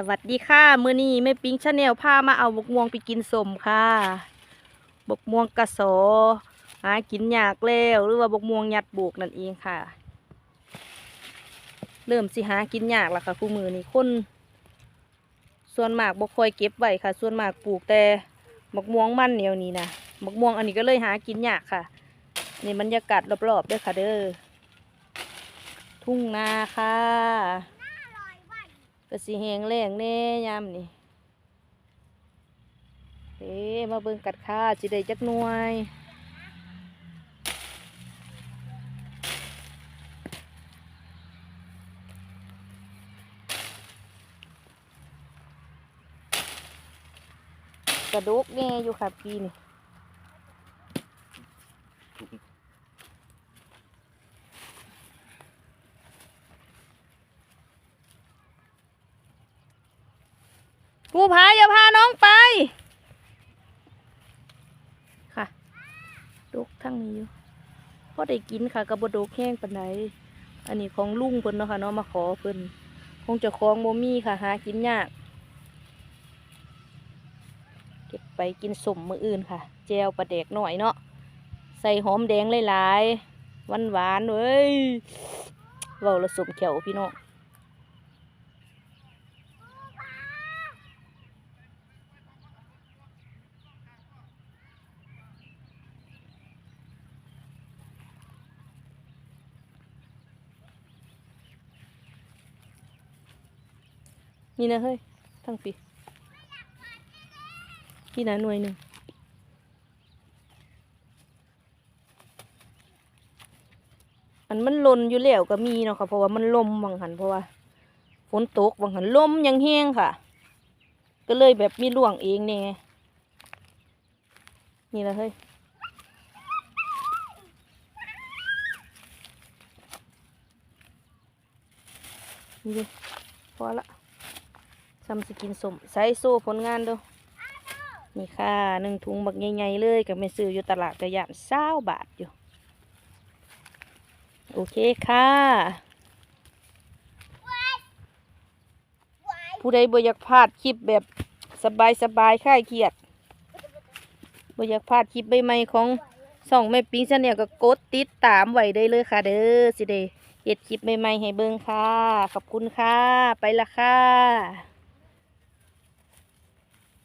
สวัสดีค่ะ มือนี้แม่ปิงชาแนลพามาเอาบกม่วงไปกินสมค่ะ บกม่วงกระโสหากินยากแล้วหรือว่าบกม่วงยัดบุกนั่นเองค่ะ เริ่มสิหากินยากแล้วค่ะคู่มือนี้คนส่วนมากบ่ค่อยเก็บไว้ค่ะ ส่วนมากปลูกแต่บกม่วงมันเหนียวนี้นะบกม่วงอันนี้ก็เลยหากินยากค่ะนี่บรรยากาศรอบๆด้วยค่ะเด้อทุ่งนาค่ะ ก็สิแหงแรงแน่ยามนี่เอ๊มาเบิ่งกัดค่าสิได้จักหน่วยกระดูกแน่อยู่ค่ะพี่นี่ ผู้พาอย่าพาน้องไป ค่ะ ดกทั้งนี้อยู่พอได้กินค่ะกับบดกแห้งปนไหนอันนี้ของลุงเพิ่นเนาะค่ะเนาะมาขอเพิ่นคงจะคลองโมมี่ค่ะหากินยาก เก็บไปกินสมมืออื่นค่ะ แจวปลาแดกหน่อยเนาะใส่หอมแดงหลายๆหวานหวานๆเว้ยเว้าละสมเขียวพี่น้อง นี่นะเฮ้ยทั้งปีที่ไหนหน่วยหนึ่งอันมันหลนอยู่แล้วก็มีเนาะค่ะเพราะว่ามันลมบางหันเพราะว่าฝนตกบางหันลมยังแห้งค่ะ ก็เลยแบบมีร่วงเองเนี่ยนี่ละเฮ้ยนี่เลยพอละ ซ้ำสกินสมใส่โซ่ผลงานด้อนี่ค่ะหนึ่งถุงบักใหญ่ๆเลยกับไม่ซื้ออยู่ตลาดกระยานเศร้าบาทอยู่ โอเคค่ะ ผู้ใดบ่อยากพลาดคลิปแบบสบายๆคลายเครียดบ่อยากพลาดคลิปใหม่ๆของส่องแม่ปิงซะเนี่ยก็กดติดตามไว้ได้เลยค่ะ เด้อสิเดเฮ็ดคลิปใหม่ๆให้เบิ่งค่ะ ขอบคุณค่ะ ไปละค่ะ